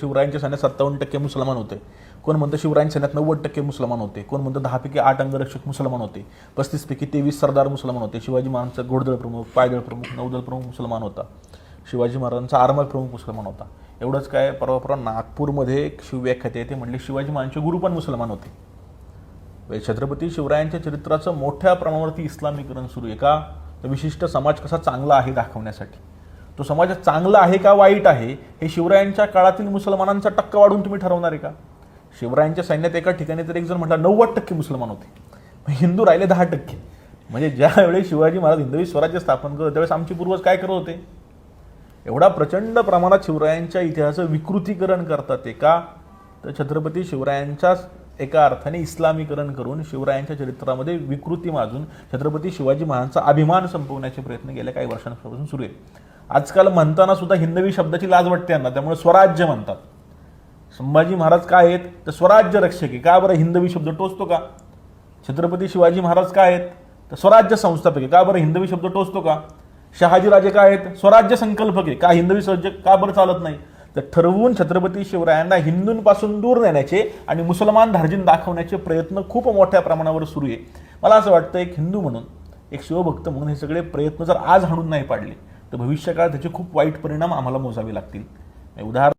शिवरायांच्या सैन्यात सत्तावन्न टक्के मुसलमान होते. कोण म्हणतं शिवरायांच्या सैन्यात नव्वद टक्के मुसलमान होते? कोण म्हणतं दहापैकी आठ अंगरक्षक मुसलमान होते? पस्तीसपैकी तेवीस सरदार मुसलमान होते. शिवाजी महाराजांचा घोडदळ प्रमुख पायदळ प्रमुख नौदल प्रमुख मुसलमान होता. शिवाजी महाराजांचा आरमार प्रमुख मुसलमान होता. एवढंच काय परवा परवा नागपूरमध्ये एक शिवव्याख्याते ते म्हणले शिवाजी महाराजांचे गुरु पण मुसलमान होते. छत्रपती शिवरायांच्या चरित्राचं मोठ्या प्रमाणावरती इस्लामीकरण सुरू आहे का? तर विशिष्ट समाज कसा चांगला आहे दाखवण्यासाठी. तो समाज चांगला आहे का वाईट आहे हे शिवरायांच्या काळातील मुसलमानांचा टक्का वाढून तुम्ही ठरवणार आहे का? शिवरायांच्या सैन्यात एका ठिकाणी तर एक जण म्हटला नव्वद टक्के मुसलमान होते. हिंदू राहिले दहा टक्के. म्हणजे ज्यावेळी शिवाजी महाराज हिंदवी स्वराज्य स्थापन करत त्यावेळेस आमचे पूर्वज काय करत होते? एवढा प्रचंड प्रमाणात शिवरायांच्या इतिहासाचं विकृतीकरण करतात ते का? तर छत्रपती शिवरायांच्याच एका अर्थाने इस्लामीकरण करून शिवरायांच्या चरित्रामध्ये विकृती माजून छत्रपती शिवाजी महाराजांचा अभिमान संपवण्याचे प्रयत्न गेल्या काही वर्षांपासून सुरू आहे. आजकाल म्हणताना सुद्धा हिंदवी शब्दाची लाज वाटते यांना त्यामुळे स्वराज्य म्हणतात. संभाजी महाराज काय आहेत? तर स्वराज्य रक्षक आहे. का बरं हिंदवी शब्द टोचतो का? छत्रपती शिवाजी महाराज काय आहेत? तर स्वराज्य संस्थापक आहे. का बरं हिंदवी शब्द टोचतो का? शहाजीराजे काय आहेत? स्वराज्य संकल्पक आहे. का हिंदवी स्वराज्य का बरं चालत नाही? तर ठरवून छत्रपती शिवरायांना हिंदूंपासून दूर नेण्याचे आणि मुसलमान धार्जिन दाखवण्याचे प्रयत्न खूप मोठ्या प्रमाणावर सुरू आहे. मला असं वाटतं एक हिंदू म्हणून एक शिवभक्त म्हणून हे सगळे प्रयत्न जर आज हाणून नाही पाडले तर भविष्यकाळात त्याचे खूप वाईट परिणाम आम्हाला मोजावे लागतील. उदाहरण